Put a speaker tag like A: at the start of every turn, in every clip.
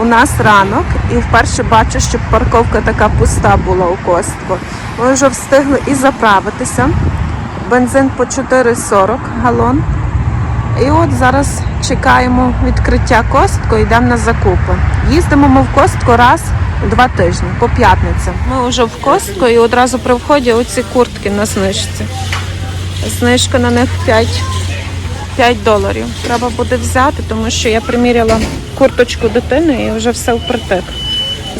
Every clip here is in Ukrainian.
A: У нас ранок і вперше бачу, щоб парковка така пуста була у Костко. Ми вже встигли і заправитися. Бензин по 4,40 галон. І от зараз чекаємо відкриття Костко, йдемо на закупи. Їздимо ми в Костко раз у два тижні, по п'ятницям. Ми вже в Костко і одразу при вході оці куртки на знижці. Знижка на них 5, 5 доларів. Треба буде взяти, тому що я приміряла курточку дитини і вже все впритик.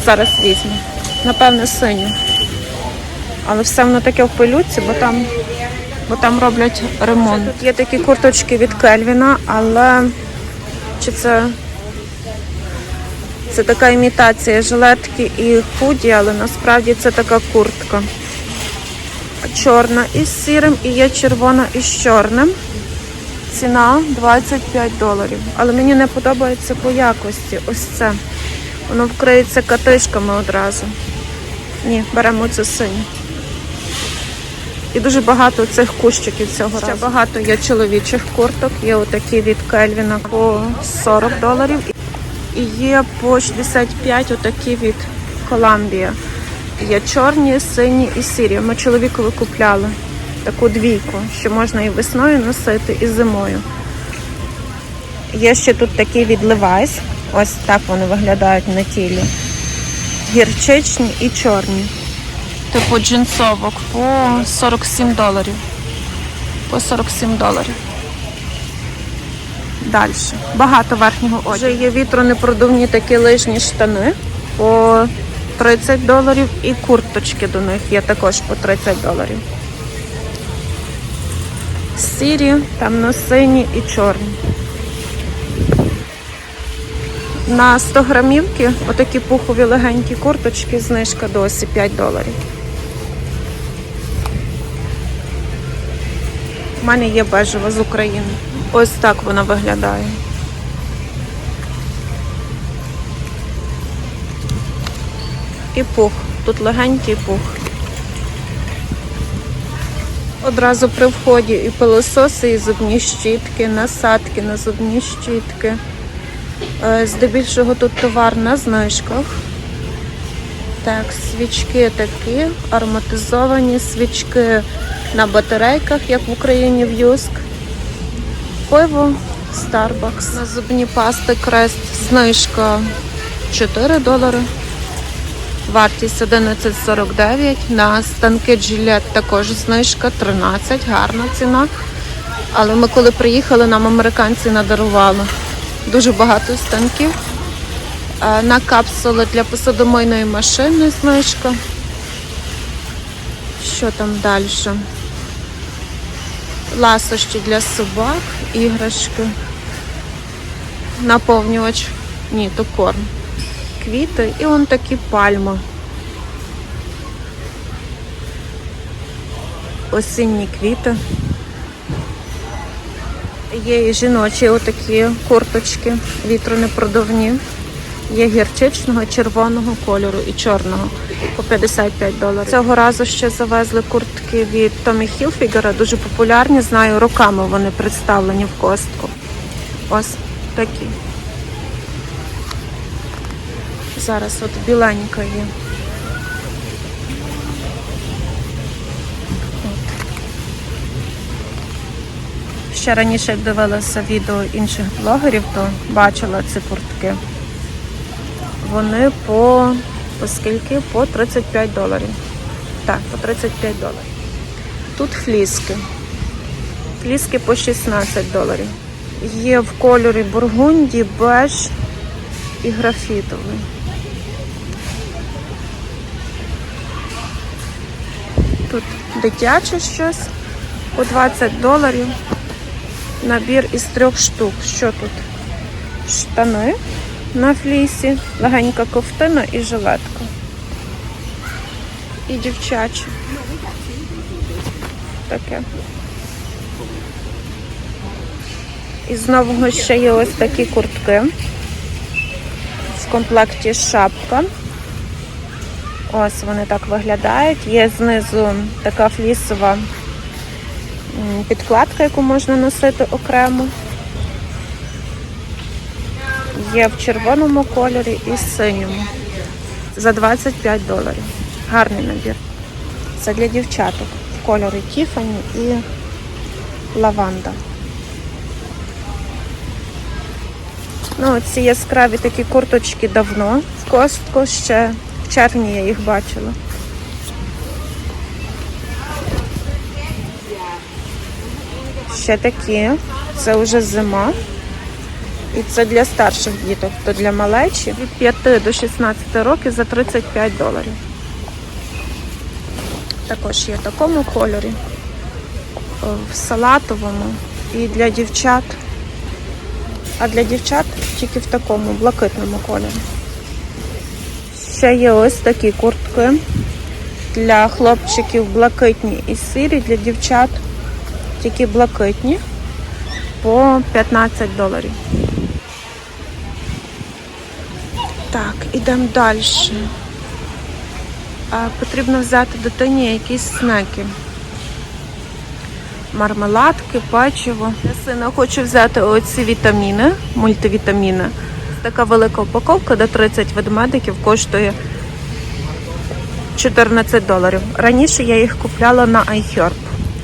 A: Зараз візьму. Напевне, синю. Але все воно таке в пилюці, бо там бо там роблять ремонт. Тут є такі курточки від Кельвіна, але чи це, це така імітація жилетки і худі, але насправді це така куртка. Чорна із сірим і є червона із чорним. Ціна 25 доларів. Але мені не подобається по якості. Ось це. Воно вкриється катишками одразу. Ні, беремо цю синю. І дуже багато цих кущиків цього Ще разу. багато є чоловічих курток. Є отакі від Кельвіна по 40 доларів. І є по 65 отакі від Коламбія. Є чорні, сині і сірі. Ми чоловікові купляли таку двійку, що можна і весною носити, і зимою. Є ще тут такі від Levi's. Ось так вони виглядають на тілі. Гірчичні і чорні. Типу джинсовок по 47 доларів. По 47 доларів. Далі. Багато верхнього одягу. Вже є вітронепродувні такі лижні штани по 30 доларів і курточки до них є також по 30 доларів. Сірі, темно-сині і чорні. На 100 грамівки отакі пухові легенькі курточки, знижка досі 5 доларів. У мене є бежева з України. Ось так вона виглядає. І пух. Тут легенький пух. Одразу при вході і пилососи, і зубні щітки, насадки на зубні щітки. Е, Здебільшого тут товар на знижках. Так, свічки такі, ароматизовані свічки на батарейках, як в Україні в Юск. Пиво Starbucks. На зубні пасти крест знижка 4 долари. Вартість 11,49. На станки Gillette також знижка 13, гарна ціна. Але ми коли приїхали, нам американці надарували дуже багато станків. Е, На капсули для посудомийної машини знижка. Що там далі? Ласощі для собак, іграшки, наповнювач. Ні, то корм. Квіти і он такі пальми. Осінні квіти. Є і жіночі отакі курточки, вітронепродувні. Є гірчичного, червоного кольору і чорного по 55 доларів. Цього разу ще завезли куртки від Tommy Hilfiger, дуже популярні. Знаю, роками вони представлені в костку. Ось такі. Зараз от біленька. Ще раніше як дивилася відео інших блогерів, то бачила ці куртки. Вони по, по скільки? По 35 доларів. Так, по 35 доларів. Тут фліски. Фліски по 16 доларів. Є в кольорі бургунді, беж і графітовий. Дитяче щось по 20 доларів. Набір із трьох штук. Що тут? Штани на флісі, легенька ковтина і жилетка. І дівчачі. Таке. І знову ще є ось такі куртки. В комплекті шапка. Ось вони так виглядають. Є знизу така флісова підкладка, яку можна носити окремо. Є в червоному кольорі і синьому. За 25 доларів. Гарний набір. Це для дівчаток. В кольорі Тіфані і лаванда. Ну, ці яскраві такі курточки давно. В костку ще червні я їх бачила. Ще такі. Це вже зима. І це для старших діток, то для малечі від 5 до 16 років за 35 доларів. Також є в такому кольорі, в салатовому і для дівчат. А для дівчат тільки в такому блакитному кольорі. Ще є ось такі куртки для хлопчиків блакитні і сірі, для дівчат тільки блакитні по 15 доларів. Так, ідемо далі. Потрібно взяти дитині якісь снеки. Мармеладки, печиво. Для сина хочу взяти оці вітаміни, мультивітаміни. Така велика упаковка, де 30 ведмедиків коштує 14 доларів. Раніше я їх купляла на iHerb.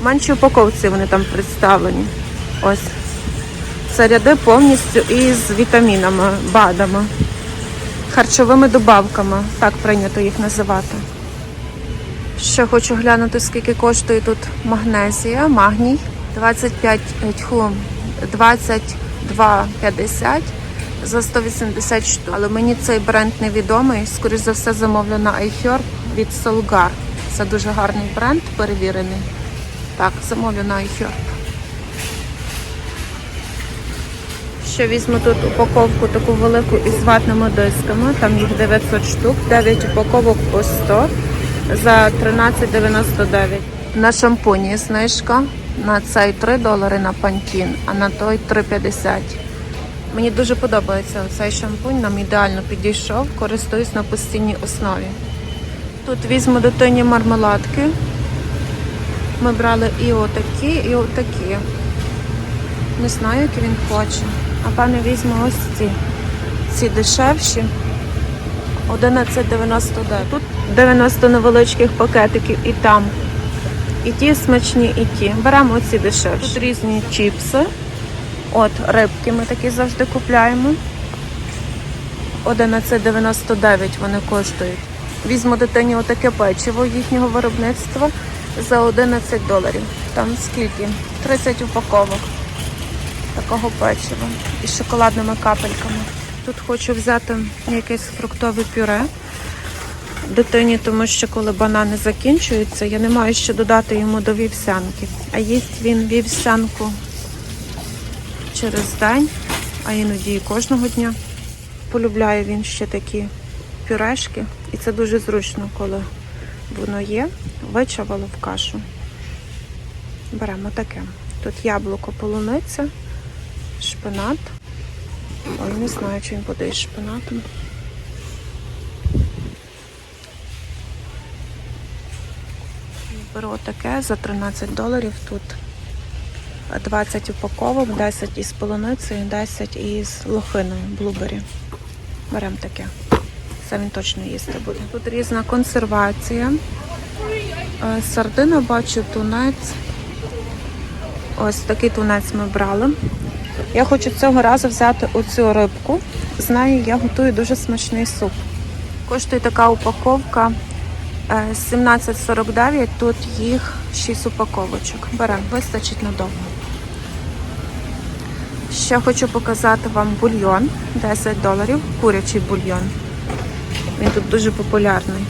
A: В меншій упаковці вони там представлені. Ось. Це ряди повністю із вітамінами, БАДами, харчовими добавками, так прийнято їх називати. Ще хочу глянути, скільки коштує тут магнезія, магній 25 е, 22,50 за 180 штук. Але мені цей бренд невідомий. Скоріше за все замовлю на iHerb від Solgar. Це дуже гарний бренд, перевірений. Так, замовлю на iHerb. Ще візьму тут упаковку таку велику із ватними дисками. Там їх 900 штук, 9 упаковок по 100 за 13,99. На шампуні знижка. На цей 3 долари на пантін, а на той 3,50. Мені дуже подобається цей шампунь, нам ідеально підійшов, користуюсь на постійній основі. Тут візьму дитині мармеладки. Ми брали і отакі, і отакі. Не знаю, які він хоче. А пане візьму ось ці. Ці дешевші. 11,99. Тут 90 невеличких пакетиків і там. І ті смачні, і ті. Беремо оці дешевші. Тут різні чіпси. От рибки ми такі завжди купляємо. 11,99 вони коштують. Візьму дитині отаке печиво їхнього виробництва за 11 доларів. Там скільки? 30 упаковок такого печива із шоколадними капельками. Тут хочу взяти якесь фруктове пюре дитині, тому що коли банани закінчуються, я не маю що додати йому до вівсянки. А їсть він вівсянку через день, а іноді і кожного дня. Полюбляє він ще такі пюрешки, і це дуже зручно, коли воно є. Вичавало в кашу. Беремо таке. Тут яблуко, полуниця, шпинат. Ой, не знаю, чи він буде із шпинатом. Беру таке за 13 доларів. Тут 20 упаковок, 10 із полуницею, 10 із лохиною, блубері. Беремо таке. Це він точно їсти буде. Тут різна консервація. Е, Сардина бачу, тунець. Ось такий тунець ми брали. Я хочу цього разу взяти оцю рибку. З нею я готую дуже смачний суп. Коштує така упаковка е, 17,49. Тут їх 6 упаковочок. Беремо, вистачить надовго. Ще хочу показати вам бульйон 10 доларів, курячий бульйон. Він тут дуже популярний.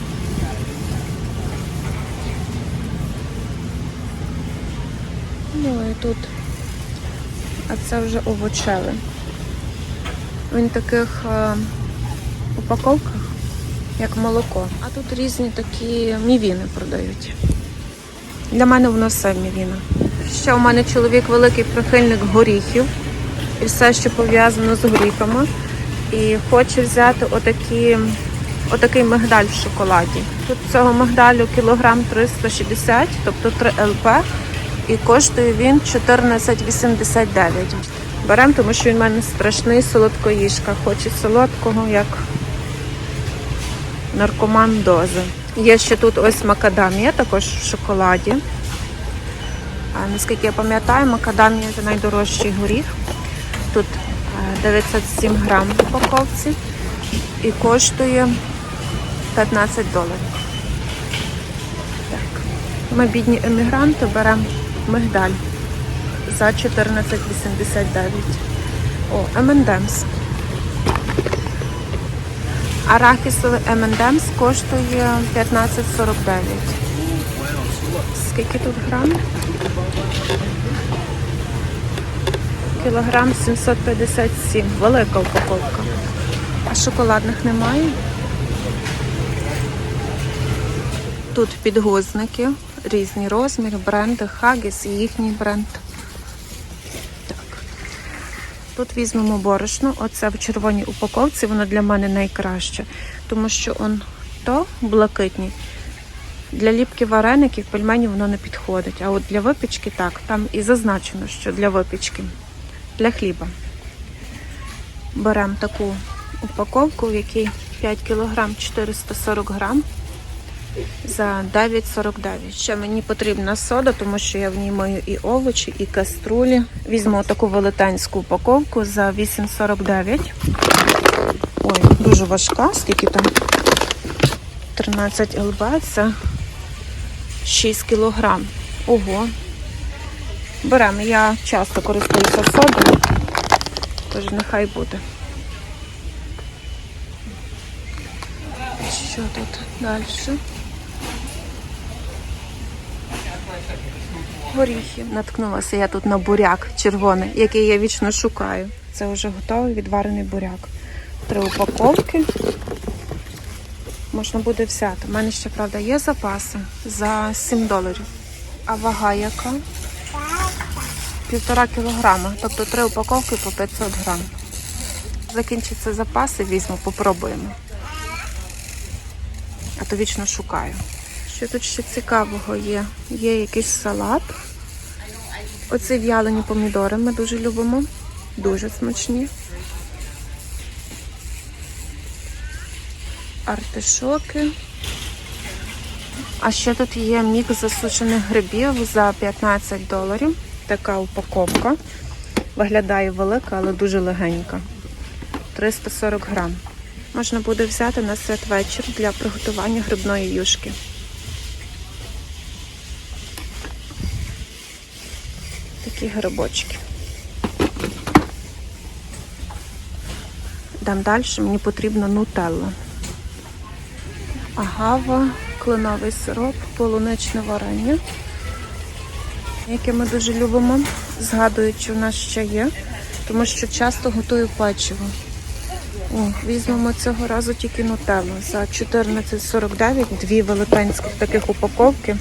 A: Ну і тут, а це вже овочевий. Він в таких е, упаковках, як молоко. А тут різні такі мівіни продають. Для мене воно все мівіна. Ще у мене чоловік великий прихильник горіхів і все, що пов'язано з горіхами. І хоче взяти отакі, отакий мигдаль в шоколаді. Тут цього мигдалю кілограм 360, тобто 3 ЛП, і коштує він 14,89. Беремо, тому що він в мене страшний солодкоїжка. Хоче солодкого, як наркоман дози. Є ще тут ось макадамія, також в шоколаді. А, наскільки я пам'ятаю, макадамія це найдорожчий горіх. Тут е, 907 грам в упаковці і коштує 15 доларів. Так. Ми бідні емігранти беремо мигдаль за 14,89. О, M&M's. Арахісовий M&M's коштує 15,49. Скільки тут грам? Кілограм 757. Велика упаковка. А шоколадних немає? Тут підгузники, різні розміри, бренди, Хагіс і їхній бренд. Так. Тут візьмемо борошно. Оце в червоній упаковці, воно для мене найкраще, тому що он то блакитні. Для ліпки вареників, пельменів воно не підходить. А от для випічки так, там і зазначено, що для випічки, для хліба. Беремо таку упаковку, в якій 5 кг 440 грам за 9,49. Ще мені потрібна сода, тому що я в ній маю і овочі, і каструлі. Візьму таку велетенську упаковку за 8,49. Ой, дуже важка, скільки там 13 ЛБ, це 6 кілограм. Ого. Беремо. Я часто користуюся содою, тож нехай буде. Що тут далі? Горіхи. Наткнулася я тут на буряк червоний, який я вічно шукаю. Це вже готовий відварений буряк. Три упаковки. Можна буде взяти. У мене ще, правда, є запаси за 7 доларів. А вага яка? Півтора кілограма. Тобто три упаковки по 500 грам. Закінчаться запаси, візьму, попробуємо. А то вічно шукаю. Що тут ще цікавого є? Є якийсь салат. Оці в'ялені помідори ми дуже любимо. Дуже смачні. Артишоки. А ще тут є мікс засушених грибів за 15 доларів. Така упаковка. Виглядає велика, але дуже легенька. 340 грам. Можна буде взяти на святвечір для приготування грибної юшки. Такі грибочки. Дам далі, мені потрібна нутелла. Агава, кленовий сироп, полуничне варення, яке ми дуже любимо. Згадую, що в нас ще є, тому що часто готую печиво. О, візьмемо цього разу тільки нутеллу за 14,49, дві велетенських таких упаковки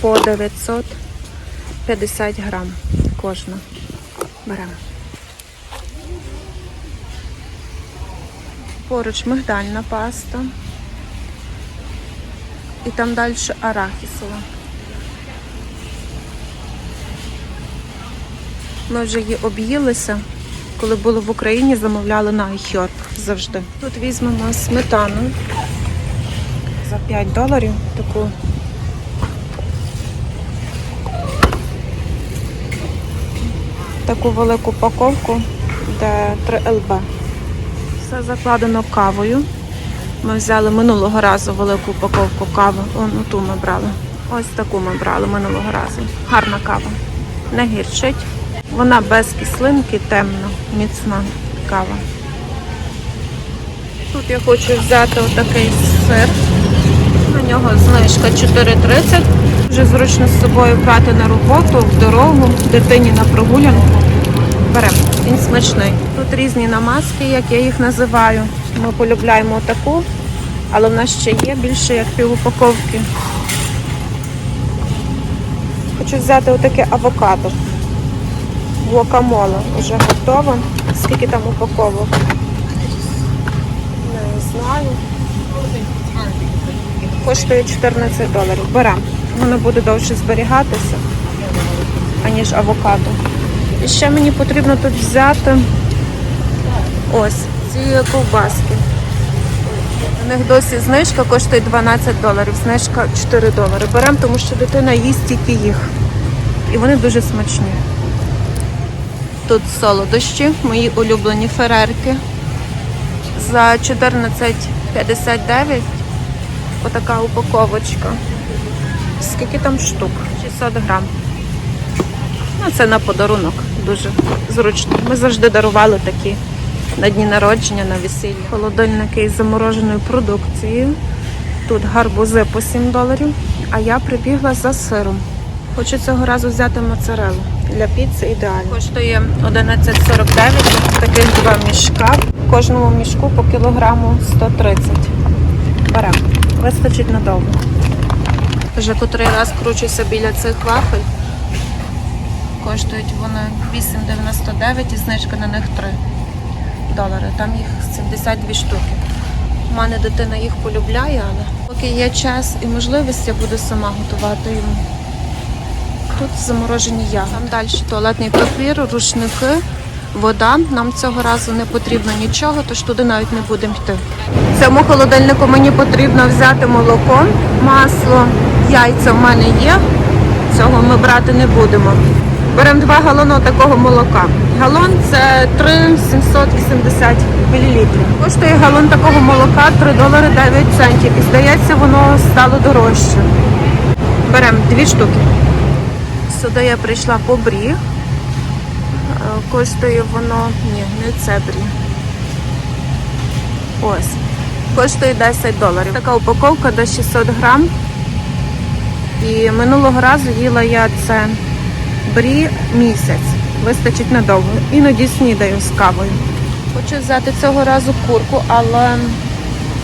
A: по 950 грам кожна. Беремо. Поруч мигдальна паста. І там далі арахісова. Ми вже її об'їлися. Коли були в Україні, замовляли на iHerb завжди. Тут візьмемо сметану за 5 доларів таку. Таку велику упаковку, де 3 ЛБ. Все закладено кавою. Ми взяли минулого разу велику упаковку кави. О, ту ми брали. Ось таку ми брали минулого разу. Гарна кава. Не гірчить. Вона без кислинки, темна, міцна кава. Тут я хочу взяти отакий сир. На нього знижка 4,30. Вже зручно з собою брати на роботу, в дорогу, дитині на прогулянку. Беремо. Він смачний. Тут різні намазки, як я їх називаю. Ми полюбляємо таку, але в нас ще є більше як пів упаковки. Хочу взяти отаке авокадо. Гуакамоле вже готова. Скільки там упаковок? Не знаю. Коштує 14 доларів. Беремо. Воно буде довше зберігатися, аніж авокадо. І ще мені потрібно тут взяти ось ці ковбаски. У них досі знижка коштує 12 доларів, знижка 4 долари. Беремо, тому що дитина їсть тільки їх. І вони дуже смачні. Тут солодощі, мої улюблені ферерки. За 14,59 отака упаковочка. Скільки там штук? 600 грам. Ну, це на подарунок. Дуже зручно. Ми завжди дарували такі на дні народження, на весілля. Холодильники із замороженою продукцією. Тут гарбузи по 7 доларів, а я прибігла за сиром. Хочу цього разу взяти моцарелу. Для піци ідеально. Коштує 11,49, таких два мішка. В кожному мішку по кілограму 130. Беремо. Вистачить надовго. Вже котрий раз кручуся біля цих вафель. Коштують вони 8,99 і знижка на них 3 долари. Там їх 72 штуки. У мене дитина їх полюбляє, але поки є час і можливість, я буду сама готувати йому. Тут заморожені я. Там далі туалетний папір, рушники, вода. Нам цього разу не потрібно нічого, тож туди навіть не будемо йти. Цьому холодильнику мені потрібно взяти молоко, масло, яйця в мене є. Цього ми брати не будемо. Беремо 2 галони такого молока. Галон це 3,780 мл. Коштує галон такого молока 3 долари 9 центів. І здається, воно стало дорожче. Беремо дві штуки. Сюди я прийшла по брі. Е, Коштує воно. Ні, не це брі. Ось. Коштує 10 доларів. Така упаковка до 600 грам. І минулого разу їла я це брі місяць. Вистачить надовго. Іноді снідаю з кавою. Хочу взяти цього разу курку, але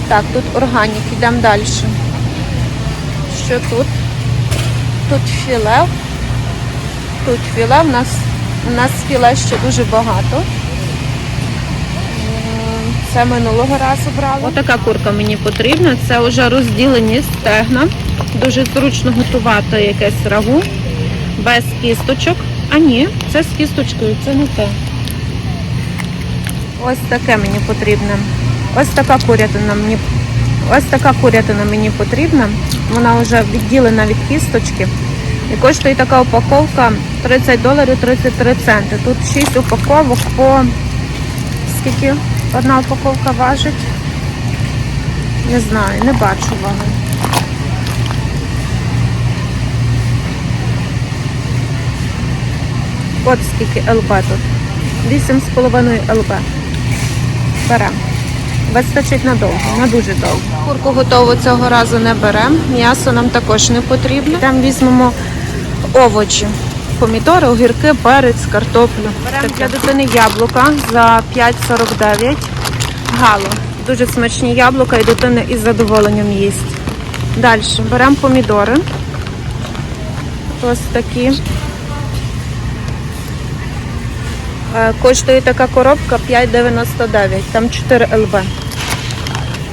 A: так, тут органік, йдемо далі. Що тут? Тут філе. Тут філе, в нас, у нас філе ще дуже багато. Це минулого разу брала. Отака курка мені потрібна. Це вже розділені стегна. Дуже зручно готувати якесь рагу без кісточок. А ні, це з кісточкою, це не те. Ось таке мені потрібне. Ось така курятина мені. Ось така курятина мені потрібна. Вона вже відділена від кісточки. І коштує така упаковка 30 доларів 33 центи. Тут 6 упаковок по скільки одна упаковка важить? Не знаю, не бачу ваги. От скільки ЛБ тут. 8,5 ЛБ. Беремо. Вистачить надовго, на дуже довго. Курку готову цього разу не беремо. М'ясо нам також не потрібно. Там візьмемо овочі. Помідори, огірки, перець, картоплю. Беремо для дитини яблука за 5,49. Гало. Дуже смачні яблука і дитина із задоволенням їсть. Далі беремо помідори. Ось такі. Е, Коштує така коробка 5,99, там 4 ЛБ.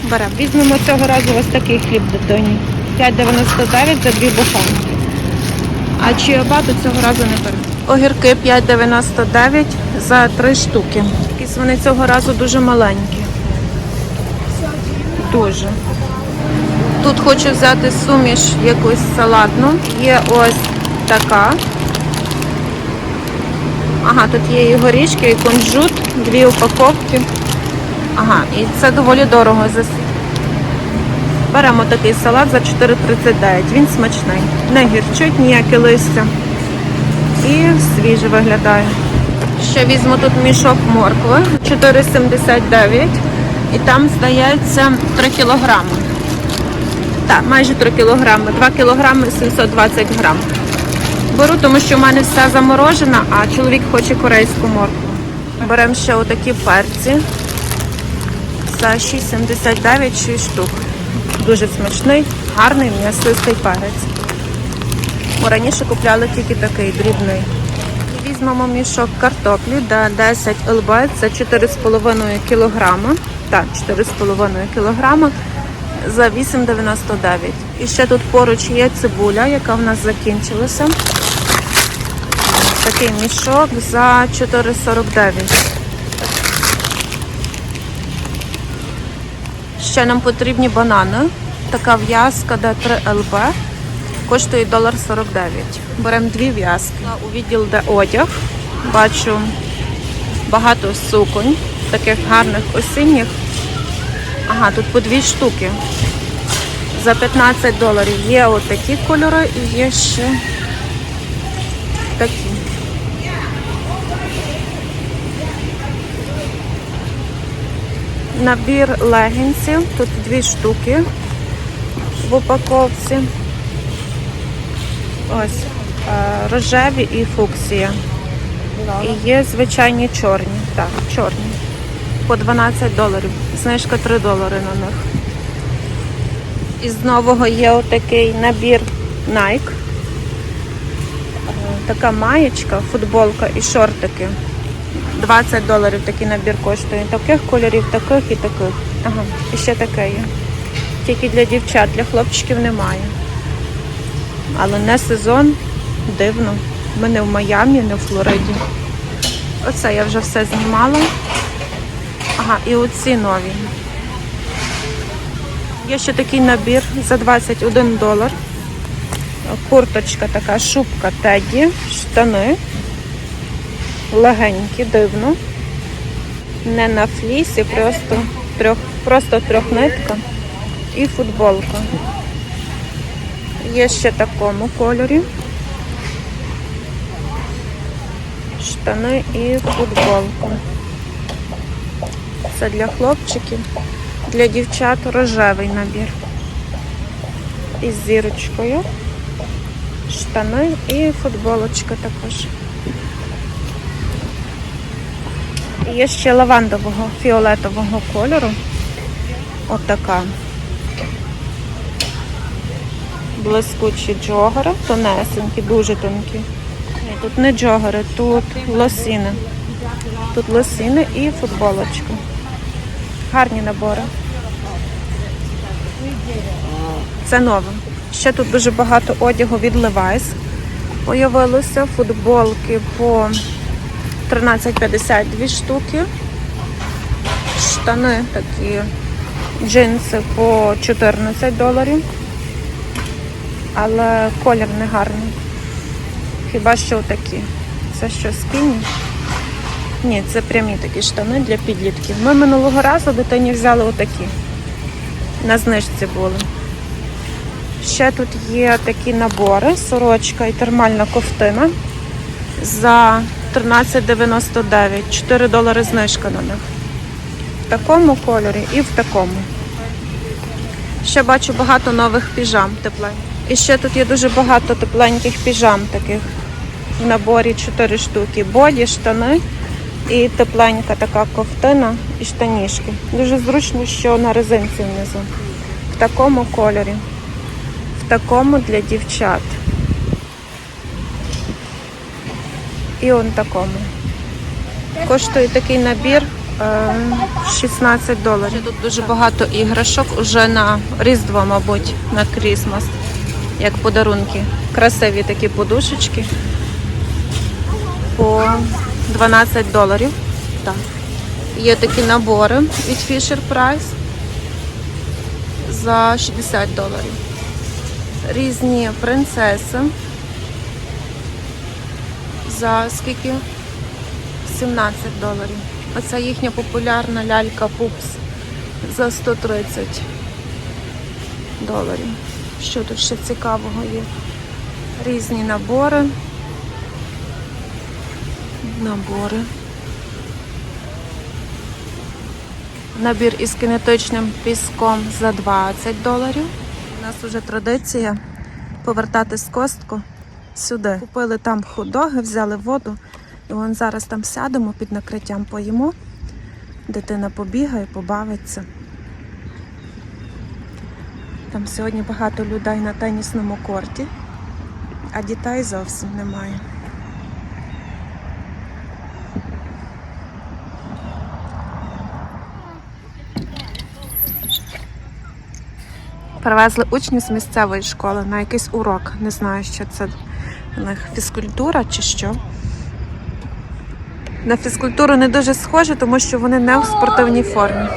A: Беремо. Візьмемо цього разу ось такий хліб дитині. 5,99 за дві буханки. А чиабату цього разу не беремо. Огірки 5,99 за 3 штуки. Якісь вони цього разу дуже маленькі. Дуже. Тут хочу взяти суміш якусь салатну. Є ось така. Ага, тут є і горішки, і кунжут, дві упаковки. Ага, і це доволі дорого. за Беремо такий салат за 4,39. Він смачний. Не гірчить ніяке листя. І свіже виглядає. Ще візьму тут мішок моркви 4,79. І там, здається, 3 кілограми. Так, майже 3 кілограми. 2 кілограми 720 грам. Беру, тому що в мене все заморожена, а чоловік хоче корейську моркву. Беремо ще отакі перці. За 6,79 6 штук. Дуже смачний, гарний м'ясистий перець. Бо раніше купляли тільки такий дрібний. Візьмемо мішок картоплі, де 10 ЛБ, це 4,5 кілограма. Так, 4,5 кілограма за 8,99. І ще тут поруч є цибуля, яка в нас закінчилася. Такий мішок за 4,49. Ще нам потрібні банани. Така в'язка Д3 ЛБ. Коштує 1,49. Беремо дві в'язки. У відділ, де одяг. Бачу багато суконь, таких гарних осінніх. Ага, тут по дві штуки. За 15 доларів є отакі кольори і є ще такі. Набір легінсів. Тут дві штуки в упаковці. Ось е, рожеві і фуксія. І є звичайні чорні. Так, чорні. По 12 доларів. Знижка 3 долари на них. Із нового є отакий набір Nike. Е, Така маєчка, футболка і шортики. 20 доларів такий набір коштує. Таких кольорів, таких і таких. Ага, і ще таке є. Тільки для дівчат, для хлопчиків немає. Але не сезон, дивно. Ми не в Майамі, не в Флориді. Оце я вже все знімала. Ага, і оці нові. Є ще такий набір за 21 долар. Курточка така, шубка Теді, штани. Легенькі, дивно. Не на флісі, просто, трьох, просто трьохнитка і футболка. Є ще такому кольорі. Штани і футболка. Це для хлопчиків, для дівчат рожевий набір. Із зірочкою. Штани і футболочка також. Є ще лавандового фіолетового кольору. Отака. Блискучі джогери, тонесенькі, дуже тонкі. Тут не джогери, тут лосіни. Тут лосіни і футболочка. Гарні набори. Це нове. Ще тут дуже багато одягу від Levi's. Появилося футболки по 13,50 дві штуки. Штани такі, джинси по 14 доларів. Але колір не гарний. Хіба що такі. Це що, скіні? Ні, це прямі такі штани для підлітків. Ми минулого разу дитині взяли отакі. На знижці були. Ще тут є такі набори, сорочка і термальна ковтина за 13,99. 4 долари знижка на них. В такому кольорі і в такому. Ще бачу багато нових піжам тепленьких. І ще тут є дуже багато тепленьких піжам таких. В наборі 4 штуки. Боді, штани і тепленька така ковтина і штанішки. Дуже зручно, що на резинці внизу. В такому кольорі. В такому для дівчат. Он такому. Коштує такий набір е, 16 доларів. Ще тут дуже багато іграшок уже на Різдво, мабуть, на Крісмас. Як подарунки. Красиві такі подушечки. По 12 доларів. Так. Є такі набори від Fisher Price за 60 доларів. Різні принцеси. За скільки? 17 доларів. Оце їхня популярна лялька Пупс за 130 доларів. Що тут ще цікавого є? Різні набори. Набори. Набір із кинетичним піском за 20 доларів. У нас вже традиція повертати з костку сюди. Купили там хот-доги, взяли воду. І вон зараз там сядемо під накриттям, поїмо. Дитина побігає, побавиться. Там сьогодні багато людей на тенісному корті, а дітей зовсім немає. Привезли учнів з місцевої школи на якийсь урок. Не знаю, що це у них фізкультура чи що. На фізкультуру не дуже схоже, тому що вони не в спортивній формі.